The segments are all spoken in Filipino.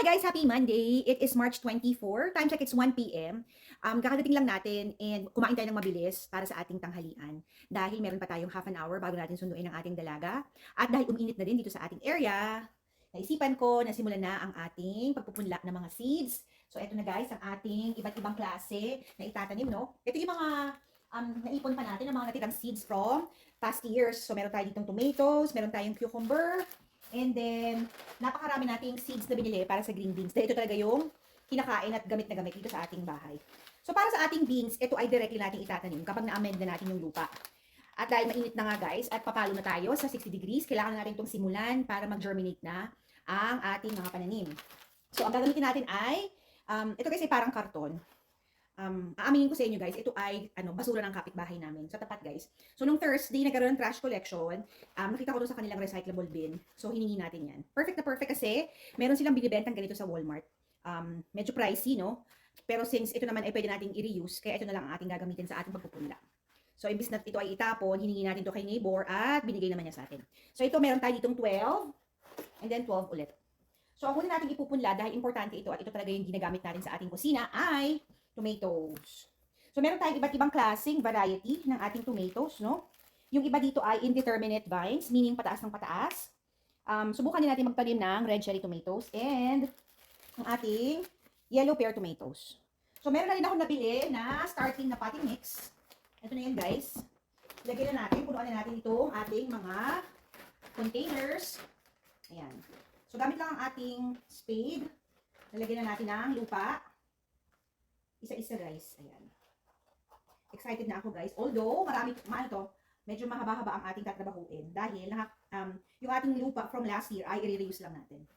Hi guys! Happy Monday! It is March 24. Time check, it's 1 p.m. Um, kakadating lang natin and kumain tayo ng mabilis para sa ating tanghalian. Dahil meron pa tayong half an hour bago natin sunduin ang ating dalaga. At dahil uminit na din dito sa ating area, naisipan ko na simulan na ang ating pagpupunla ng mga seeds. So eto na guys, ang ating iba't ibang klase na itatanim, no? Ito yung mga um, naipon pa natin, ang mga natirang seeds from past years. So meron tayo ditong tomatoes, meron tayong cucumber, and then napakarami nating seeds na binili para sa green beans. Dahil ito talaga yung kinakain at gamit na gamit dito sa ating bahay. So para sa ating beans, ito ay directly natin itatanim kapag na-amend na natin yung lupa. At dahil mainit na nga guys, at papalo na tayo sa 60 degrees, kailangan natin itong simulan para mag-germinate na ang ating mga pananim. So ang gagamitin natin ay, um, ito kasi parang karton. Um, aaminin ko sa inyo guys, ito ay ano, basura ng kapitbahay namin. Sa tapat guys. So nung Thursday, nagkaroon ng trash collection, um, nakita ko doon sa kanilang recyclable bin. So hiningi natin yan. Perfect na perfect kasi meron silang binibentang ganito sa Walmart. Um, medyo pricey, no? Pero since ito naman ay pwede nating i-reuse, kaya ito na lang ang ating gagamitin sa ating pagpupunla. So imbis na ito ay itapon, hiningi natin to kay neighbor at binigay naman niya sa atin. So ito meron tayo ditong 12 and then 12 ulit. So ang una natin ipupunla dahil importante ito at ito talaga yung ginagamit natin sa ating kusina ay tomatoes. So meron tayong iba't ibang klaseng variety ng ating tomatoes, no? Yung iba dito ay indeterminate vines, meaning pataas ng pataas. Um, subukan din natin magtanim ng red cherry tomatoes and ang ating yellow pear tomatoes. So meron na rin ako nabili na starting na potting mix. Ito na yan guys. Lagyan na natin, punuan na natin itong ating mga containers. Ayan. So gamit lang ang ating spade. Lalagyan na natin ng lupa. Isa-isa guys. Ayan. Excited na ako guys. Although, marami, maano to, medyo mahaba-haba ang ating tatrabahuin. Dahil, um, yung ating lupa from last year ay i-reuse lang natin.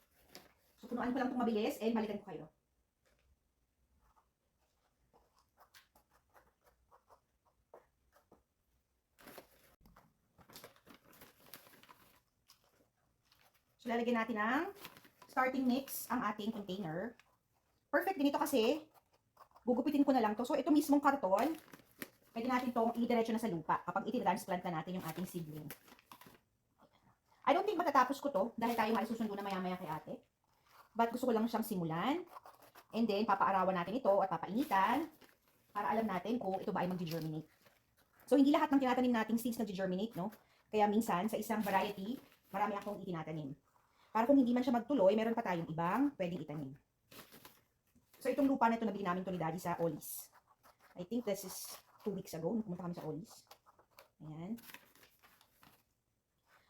So, punuan ko lang itong mabilis and balikan ko kayo. So, lalagyan natin ng starting mix ang ating container. Perfect din ito kasi gugupitin ko na lang to. So, ito mismong karton, pwede natin itong i-diretso na sa lupa kapag itinransplant na natin yung ating seedling. I don't think matatapos ko to dahil tayo nga isusundo na maya-maya kay ate. But gusto ko lang siyang simulan. And then, papaarawan natin ito at papainitan para alam natin kung ito ba ay mag-germinate. So, hindi lahat ng tinatanim nating seeds nag-germinate, no? Kaya minsan, sa isang variety, marami akong itinatanim. Para kung hindi man siya magtuloy, meron pa tayong ibang pwedeng itanim. So, itong lupa na ito, nabili namin ito ni Daddy sa Olis. I think this is two weeks ago, nung pumunta kami sa Olis. Ayan.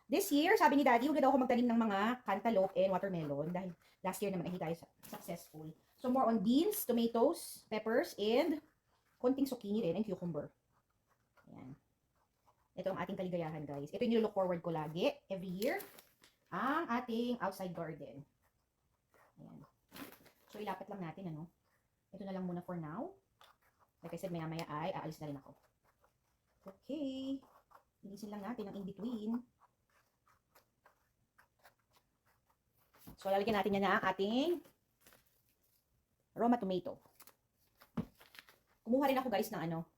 This year, sabi ni Daddy, huwag daw ako magtanim ng mga cantaloupe and watermelon dahil last year naman ay tayo successful. So, more on beans, tomatoes, peppers, and konting zucchini rin and cucumber. Ayan. Ito ang ating kaligayahan, guys. Ito yung nilook forward ko lagi, every year, ang ating outside garden. Ayan. So, ilapat lang natin, ano. Ito na lang muna for now. Like I said, maya-maya ay aalis na rin ako. Okay. Ilisin lang natin ang in-between. So, lalagyan natin yan na ang ating Roma tomato. Kumuha rin ako guys ng ano,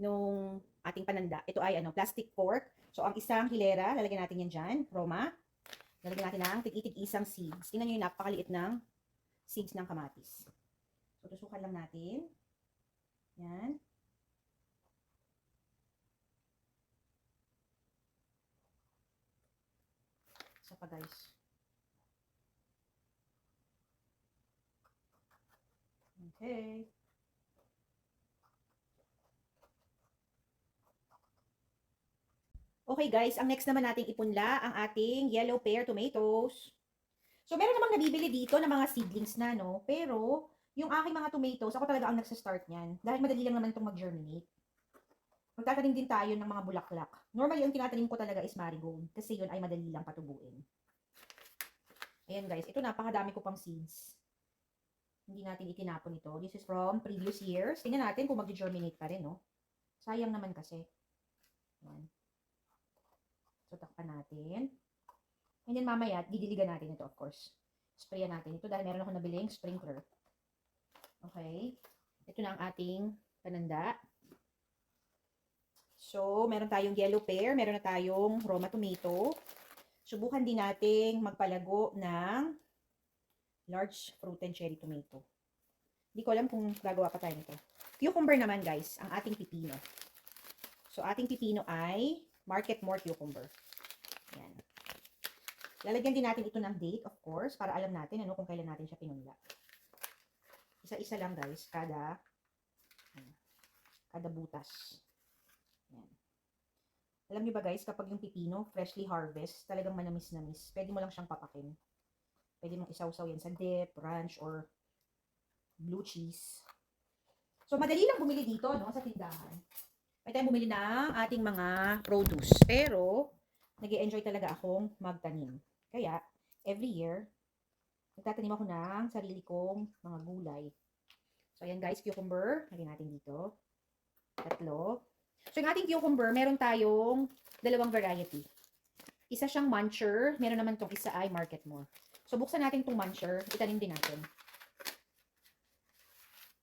nung ating pananda. Ito ay ano, plastic fork. So, ang isang hilera, lalagyan natin yan dyan, Roma. Lalagyan natin ng tig-itig isang seeds. Tingnan nyo yung napakaliit ng seeds ng kamatis. So, tusukan lang natin. Yan. Isa pa guys. Okay. Okay guys, ang next naman nating ipunla ang ating yellow pear tomatoes. So meron namang nabibili dito ng mga seedlings na no, pero yung aking mga tomatoes, ako talaga ang nagsa-start niyan dahil madali lang naman itong mag-germinate. Magtatanim din tayo ng mga bulaklak. Normally, yung tinatanim ko talaga is marigold kasi yun ay madali lang patubuin. Ayan guys, ito napakadami ko pang seeds. Hindi natin itinapon ito. This is from previous years. Tingnan natin kung mag-germinate pa rin, no? Sayang naman kasi. Ayan. So, takpan natin. And then mamaya, didiligan natin ito, of course. Sprayan natin ito dahil meron ako nabiling sprinkler. Okay. Ito na ang ating pananda. So, meron tayong yellow pear, meron na tayong Roma tomato. Subukan din nating magpalago ng large fruited cherry tomato. Hindi ko alam kung gagawa pa tayo nito. Cucumber naman guys, ang ating pipino. So ating pipino ay market more cucumber. Yan. Lalagyan din natin ito ng date, of course, para alam natin ano kung kailan natin siya pinunla. Isa-isa lang guys, kada ano, kada butas. Yan. Alam niyo ba guys, kapag yung pipino, freshly harvest, talagang manamis-namis. Pwede mo lang siyang papakin. Pwede mong isawsaw yan sa dip, ranch, or blue cheese. So, madali lang bumili dito, no, sa tindahan. May tayong bumili ng ating mga produce. Pero, nag enjoy talaga akong magtanim. Kaya, every year, nagtatanim ako ng sarili kong mga gulay. So, ayan guys, cucumber. Lagyan natin dito. Tatlo. So, yung ating cucumber, meron tayong dalawang variety. Isa siyang muncher. Meron naman tong isa ay market more. So, buksan natin tong muncher. Itanim din natin.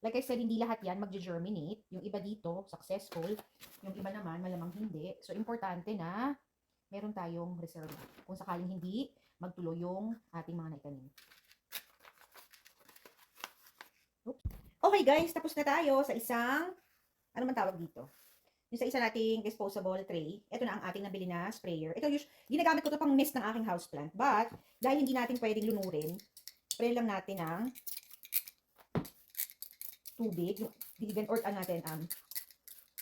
Like I said, hindi lahat yan magge-germinate. Yung iba dito, successful. Yung iba naman, malamang hindi. So, importante na meron tayong reserva. Kung sakaling hindi, magtuloy yung ating mga naitanim. Okay guys, tapos na tayo sa isang, ano man tawag dito? Yung sa isa nating disposable tray, ito na ang ating nabili na sprayer. Ito yung, ginagamit ko to pang mist ng aking houseplant. But, dahil hindi natin pwedeng lunurin, spray lang natin ng tubig, diligan or ano natin, um,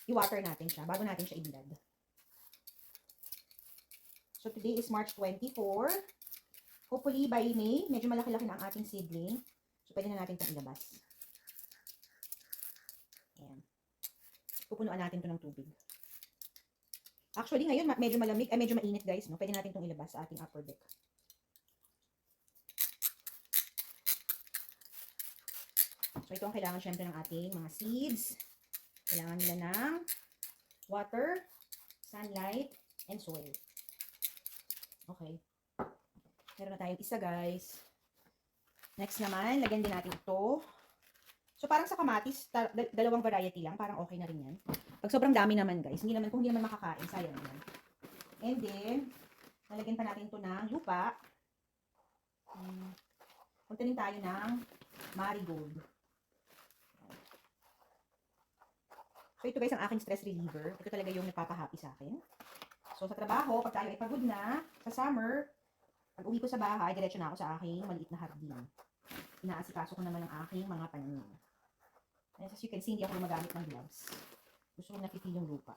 i-water natin siya bago natin siya ibilad. So, today is March 24. Hopefully, by May, medyo malaki-laki na ang ating seedling. So, pwede na natin itong ilabas. Ayan. Pupunuan natin to ng tubig. Actually, ngayon, medyo malamig, ay medyo mainit guys, no? Pwede natin itong ilabas sa ating upper deck. So, ito ang kailangan syempre ng ating mga seeds. Kailangan nila ng water, sunlight, and soil. Okay. Meron na tayong isa, guys. Next naman, lagyan din natin ito. So, parang sa kamatis, dalawang variety lang. Parang okay na rin yan. Pag sobrang dami naman, guys, hindi naman, kung hindi naman makakain, sayang yan. And then, lalagyan pa natin ito ng lupa. Hmm. Puntanin tayo ng marigold. So, ito guys ang aking stress reliever. Ito talaga yung nagpapahappy sa akin. So, sa trabaho, pag tayo ay pagod na, sa summer, pag uwi ko sa bahay, diretso na ako sa aking maliit na hardin. Inaasikaso ko naman ang aking mga pananim. And as you can see, hindi ako gumagamit ng gloves. Gusto ko nakikil yung lupa.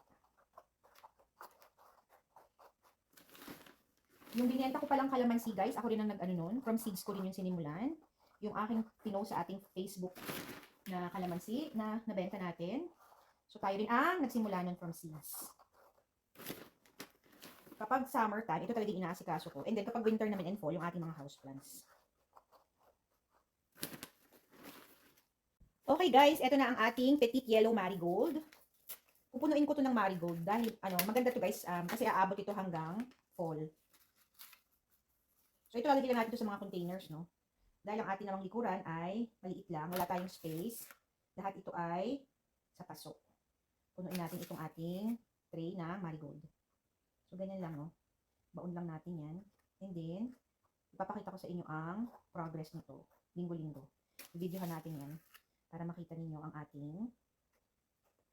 Yung binenta ko palang kalamansi, guys, ako rin ang nag-ano nun. From seeds ko rin yung sinimulan. Yung aking pinost sa ating Facebook na kalamansi na nabenta natin. So, tayo rin ang nagsimula nun from seeds. Kapag summertime, ito talaga yung inaasikaso ko. And then, kapag winter naman and fall, yung ating mga houseplants. Okay guys, ito na ang ating petite yellow marigold. Pupunuin ko to ng marigold dahil ano, maganda to guys um, kasi aabot ito hanggang fall. So ito lalagyan natin to sa mga containers, no? Dahil ang ating namang likuran ay maliit lang, wala tayong space. Lahat ito ay sa paso. Punuin natin itong ating tray na marigold. So ganyan lang, no? Baon lang natin yan. And then, ipapakita ko sa inyo ang progress nito. Linggo-linggo. I-videohan natin yan para makita ninyo ang ating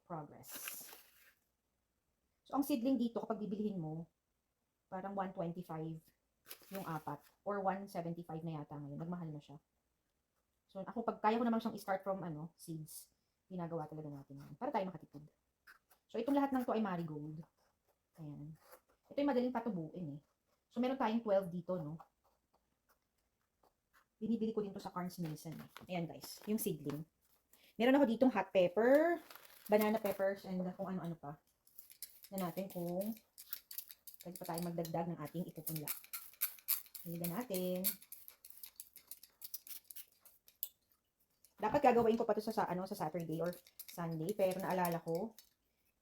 progress. So, ang seedling dito, kapag bibilihin mo, parang 125 yung apat. Or 175 na yata ngayon. Nagmahal na siya. So, ako, pag kaya ko naman siyang start from, ano, seeds, ginagawa talaga natin yan. Para tayo makatipid. So, itong lahat ng to ay marigold. Ayan. Ito yung madaling patubuin eh. So, meron tayong 12 dito, no? Binibili ko din to sa Carnes Mason. Ayan, guys. Yung seedling. Meron ako ditong hot pepper, banana peppers, and kung ano-ano pa. Na natin kung pwede pa tayong magdagdag ng ating ipupunla. Hiligan natin. Dapat gagawin ko pa to sa, sa, ano, sa Saturday or Sunday, pero naalala ko,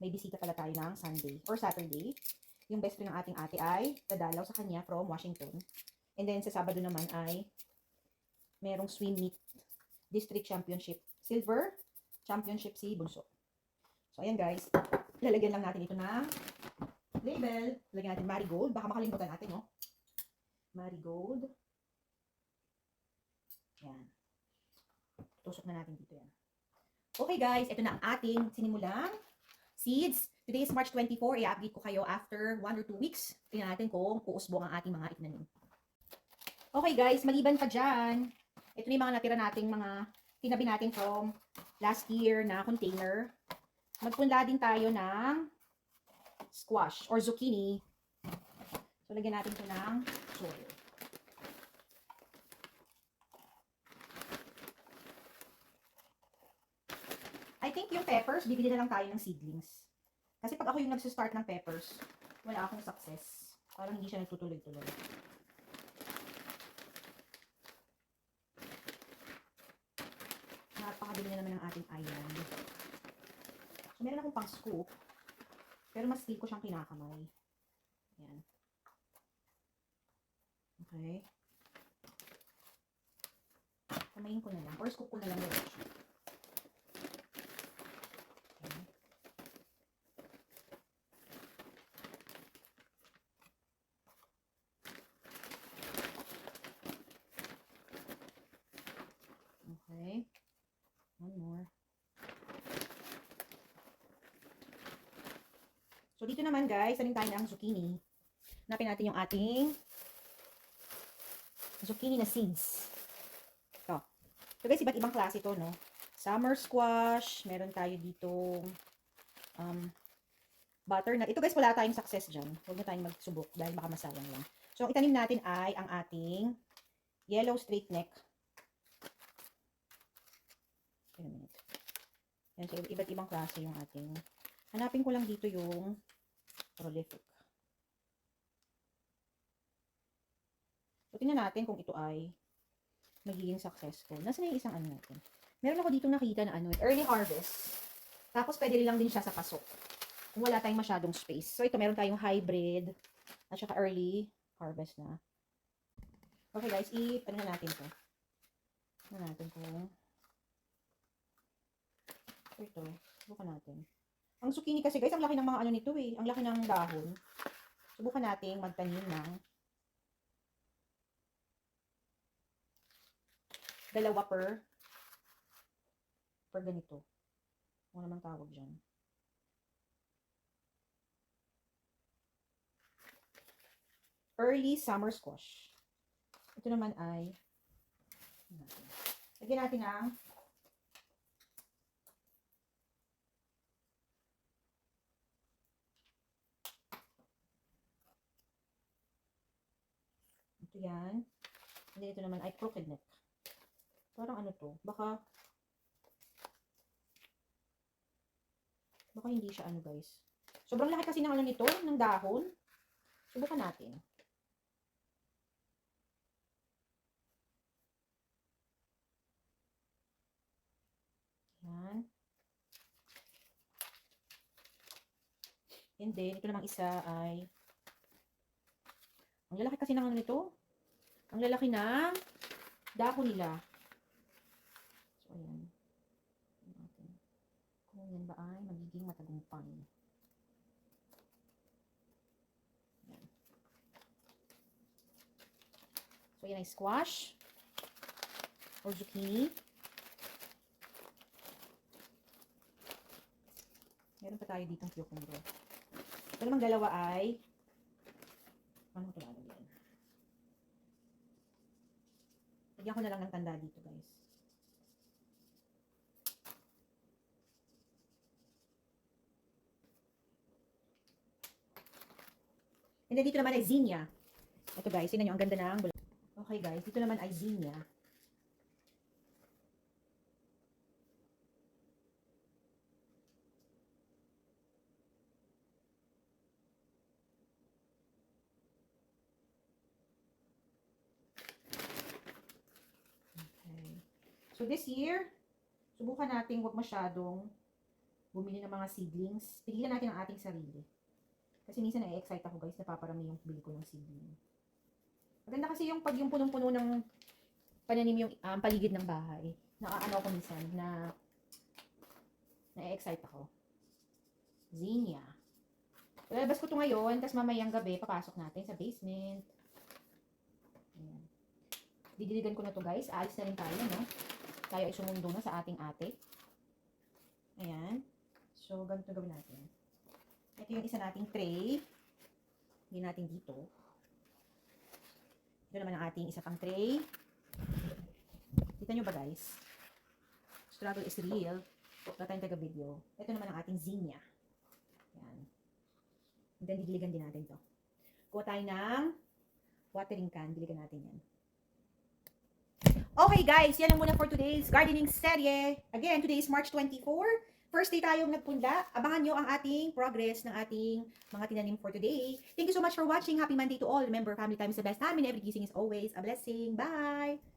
may bisita pala tayo ng Sunday or Saturday. Yung best friend ng ating ate ay dadalaw sa kanya from Washington. And then sa Sabado naman ay merong swim meet district championship silver championship si Bunso. So, ayan guys. Lalagyan lang natin ito ng label. Lalagyan natin marigold. Baka makalimutan natin, no? Marigold. Yan. Tusok na natin dito yan. Okay guys, ito na ating sinimulang seeds. Today is March 24. I-update ko kayo after 1 or 2 weeks. Tingnan natin kung uusbong ang ating mga itinanim. Okay guys, maliban pa dyan, ito yung mga natira nating mga tinabi natin from last year na container. Magpunla din tayo ng squash or zucchini. So, lagyan natin ito ng soil. I think yung peppers, bibili na lang tayo ng seedlings. Kasi pag ako yung nagsa-start ng peppers, wala akong success. Parang hindi siya nagtutuloy-tuloy. Napakabili na naman ng ating island. So, meron akong pang scoop. Pero mas feel ko siyang kinakamay. Ayan. Okay. Kamayin ko na lang. Or scoop ko na lang yung siya. Okay. Okay. One more. So, dito naman guys, sanin tayo ng zucchini. Hanapin natin yung ating zucchini na seeds. Ito. So guys, iba't ibang klase to, no? Summer squash. Meron tayo dito um, butternut. Ito guys, wala tayong success dyan. Huwag na tayong magsubok dahil baka masayang lang. So, ang itanim natin ay ang ating yellow straight neck. Wait a minute. Yan, so iba't ibang klase yung ating. Hanapin ko lang dito yung prolific. So, tingnan natin kung ito ay magiging successful. Nasaan na yung isang ano natin? Meron ako dito nakita na ano, early harvest. Tapos, pwede lang din siya sa pasok. Kung wala tayong masyadong space. So, ito, meron tayong hybrid at saka early harvest na. Okay, guys, i ano na natin to. Ano natin kung ito, subukan natin. Ang zucchini kasi guys, ang laki ng mga ano nito eh. Ang laki ng dahon. Subukan natin magtanim ng dalawa per per ganito. Ano naman tawag dyan. Early summer squash. Ito naman ay lagyan natin ang Ito yan. Hindi ito naman ay crooked neck. Parang ano to? Baka Baka hindi siya ano guys. Sobrang laki kasi ng ano nito, ng dahon. Subukan natin. Yan. And then, ito namang isa ay ang lalaki kasi ng ano nito. Ang lalaki ng dahon nila. So, ayan. Natin. Kung yan ba ay magiging matagumpay. Ayan. So, yan ay squash or zucchini. Meron pa tayo ditong cucumber. Ito namang dalawa ay ano ito lalagyan? Lagyan ko na lang ng tanda dito, guys. And then dito naman ay zinnia. Ito guys, tingnan nyo, ang ganda ng bula. Okay guys, dito naman ay zinnia. Okay. So this year, subukan natin wag masyadong bumili ng mga seedlings. Pigilan natin ang ating sarili. Kasi minsan na-excite ako guys, napaparami yung bili ko ng seedling. Maganda kasi yung pag yung punong-puno ng pananim yung um, paligid ng bahay. Nakaano ako minsan na na-excite ako. Zinnia. Lalabas ko to ngayon, tapos mamayang gabi, papasok natin sa basement. Ayan. Didiligan ko na to guys. Aalis na rin tayo, no? Tayo ay sumundo na sa ating ate. Ayan. So, ganito gawin natin. Ito yung isa nating tray. Hindi natin dito. Ito naman ang ating isa pang tray. Kita nyo ba guys? Struggle is real. Wala tayong taga-video. Ito naman ang ating zinnia. Yan. And then, didiligan din natin to. Kuha tayo ng watering can. Diligan natin yan. Okay guys, yan lang muna for today's gardening serye. Again, today is March 24. First day tayong nagpunla. Abangan nyo ang ating progress ng ating mga tinanim for today. Thank you so much for watching. Happy Monday to all. Remember, family time is the best time and every gising is always a blessing. Bye!